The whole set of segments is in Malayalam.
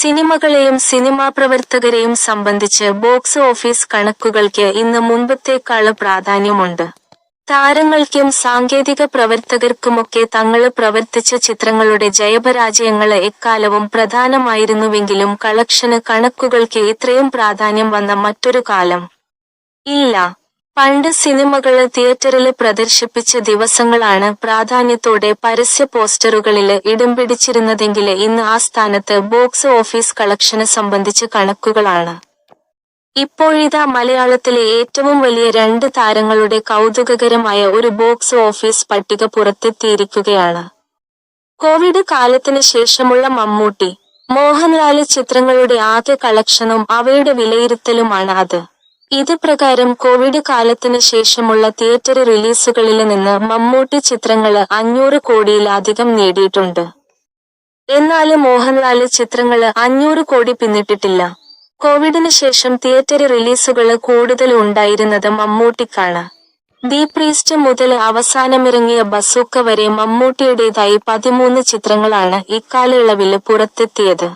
സിനിമകളെയും സിനിമാ പ്രവർത്തകരെയും സംബന്ധിച്ച് ബോക്സ് ഓഫീസ് കണക്കുകൾക്ക് ഇന്ന് മുൻപത്തേക്കാൾ പ്രാധാന്യമുണ്ട്. താരങ്ങൾക്കും സാങ്കേതിക പ്രവർത്തകർക്കുമൊക്കെ തങ്ങൾ പ്രവർത്തിച്ച ചിത്രങ്ങളുടെ ജയപരാജയങ്ങൾ എക്കാലവും പ്രധാനമായിരുന്നുവെങ്കിലും കളക്ഷന് കണക്കുകൾക്ക് ഇത്രയും പ്രാധാന്യം വന്ന മറ്റൊരു കാലം. ഇല്ല. പണ്ട് സിനിമകൾ തിയേറ്ററിൽ പ്രദർശിപ്പിച്ച ദിവസങ്ങളാണ് പ്രാധാന്യത്തോടെ പരസ്യ പോസ്റ്ററുകളിൽ ഇടം പിടിച്ചിരുന്നതെങ്കിൽ ഇന്ന് ആ സ്ഥാനത്ത് ബോക്സ് ഓഫീസ് കളക്ഷനെ സംബന്ധിച്ച് കണക്കുകളാണ്. ഇപ്പോഴിതാ മലയാളത്തിലെ ഏറ്റവും വലിയ രണ്ട് താരങ്ങളുടെ കൗതുകകരമായ ഒരു ബോക്സ് ഓഫീസ് പട്ടിക പുറത്തെത്തിയിരിക്കുകയാണ്. കോവിഡ് കാലത്തിന് ശേഷമുള്ള മമ്മൂട്ടി മോഹൻലാൽ ചിത്രങ്ങളുടെ ആകെ കളക്ഷനും അവയുടെ വിലയിരുത്തലുമാണ് അത്. ഇത് പ്രകാരം കോവിഡ് കാലത്തിന് ശേഷമുള്ള തിയേറ്റർ റിലീസുകളിൽ നിന്ന് മമ്മൂട്ടി ചിത്രങ്ങൾ അഞ്ഞൂറ് കോടിയിലധികം നേടിയിട്ടുണ്ട്. എന്നാൽ മോഹൻലാൽ ചിത്രങ്ങൾ അഞ്ഞൂറ് കോടി പിന്നിട്ടിട്ടില്ല. കോവിഡിന് ശേഷം തിയേറ്റർ റിലീസുകൾ കൂടുതൽ ഉണ്ടായിരുന്നത് മമ്മൂട്ടിക്കാണ്. ദി പ്രീസ്റ്റ് മുതൽ അവസാനമിറങ്ങിയ ബസൂക്ക വരെ മമ്മൂട്ടിയുടേതായി പതിമൂന്ന് ചിത്രങ്ങളാണ് ഇക്കാലയളവിൽ പുറത്തെത്തിയത്.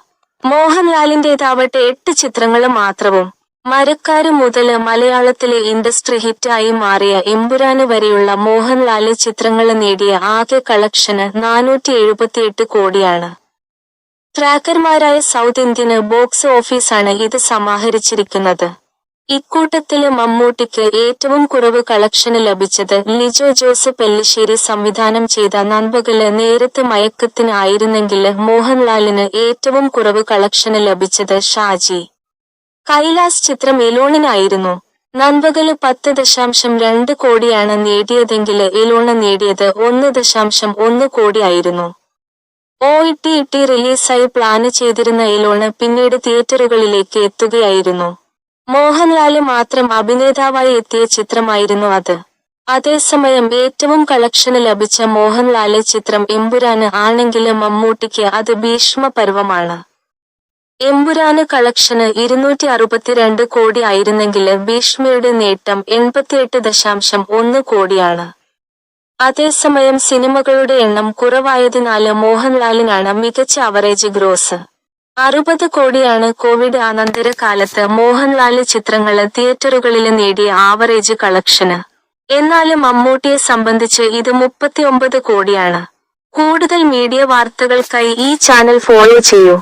മോഹൻലാലിന്റേതാവട്ടെ എട്ട് ചിത്രങ്ങൾ മാത്രവും മരക്കാര് മുതൽ മലയാളത്തിലെ ഇൻഡസ്ട്രി ഹിറ്റായി മാറിയ എമ്പുരാന് വരെയുള്ള മോഹൻലാൽ ചിത്രങ്ങൾ നേടിയ ആകെ കളക്ഷന് നാനൂറ്റി എഴുപത്തിയെട്ട് കോടിയാണ്. ട്രാക്കർമാരായ സൗത്ത് ഇന്ത്യന് ബോക്സ് ഓഫീസാണ് ഇത് സമാഹരിച്ചിരിക്കുന്നത്. ഇക്കൂട്ടത്തിൽ മമ്മൂട്ടിക്ക് ഏറ്റവും കുറവ് കളക്ഷന് ലഭിച്ചത് ലിജോ ജോസ് പെല്ലിശ്ശേരി സംവിധാനം ചെയ്ത നൻപകൽ നേരത്ത് മയക്കത്തിനായിരുന്നെങ്കിൽ മോഹൻലാലിന് ഏറ്റവും കുറവ് കളക്ഷന് ലഭിച്ചത് ഷാജി. കൈലാസ് ചിത്രം എലോണിനായിരുന്നു. നൻപകൽ പത്ത് ദശാംശം രണ്ട് കോടിയാണ് നേടിയതെങ്കിൽ എലോണ നേടിയത് ഒന്ന് ദശാംശം ഒന്ന് കോടിയായിരുന്നു ഒ ഇട്ടി ഇട്ടി റിലീസായി പ്ലാന് ചെയ്തിരുന്ന എലോണ് പിന്നീട് തിയേറ്ററുകളിലേക്ക് എത്തുകയായിരുന്നു. മോഹൻലാൽ മാത്രം അഭിനേതാവായി എത്തിയ ചിത്രമായിരുന്നു അത്. അതേസമയം ഏറ്റവും കളക്ഷന് ലഭിച്ച മോഹൻലാൽ ചിത്രം എമ്പുരാന് ആണെങ്കിലും മമ്മൂട്ടിക്ക് അത് ഭീഷ്മ പർവമാണ് എമ്പുരാന് കളക്ഷന് ഇരുന്നൂറ്റി അറുപത്തിരണ്ട് കോടി ആയിരുന്നെങ്കിൽ ഭീഷ്മയുടെ നേട്ടം എൺപത്തിയെട്ട് ദശാംശം ഒന്ന് കോടിയാണ്. അതേസമയം സിനിമകളുടെ എണ്ണം കുറവായതിനാല് മോഹൻലാലിനാണ് മികച്ച അവറേജ് ഗ്രോസ് അറുപത് കോടിയാണ് കോവിഡ് അനന്തര കാലത്ത് മോഹൻലാൽ ചിത്രങ്ങൾ തിയേറ്ററുകളിൽ നേടിയ ആവറേജ് കളക്ഷന്. എന്നാൽ മമ്മൂട്ടിയെ സംബന്ധിച്ച് ഇത് മുപ്പത്തിയൊമ്പത് കോടിയാണ്. കൂടുതൽ മീഡിയ വാർത്തകൾക്കായി ഈ ചാനൽ ഫോളോ ചെയ്യൂ.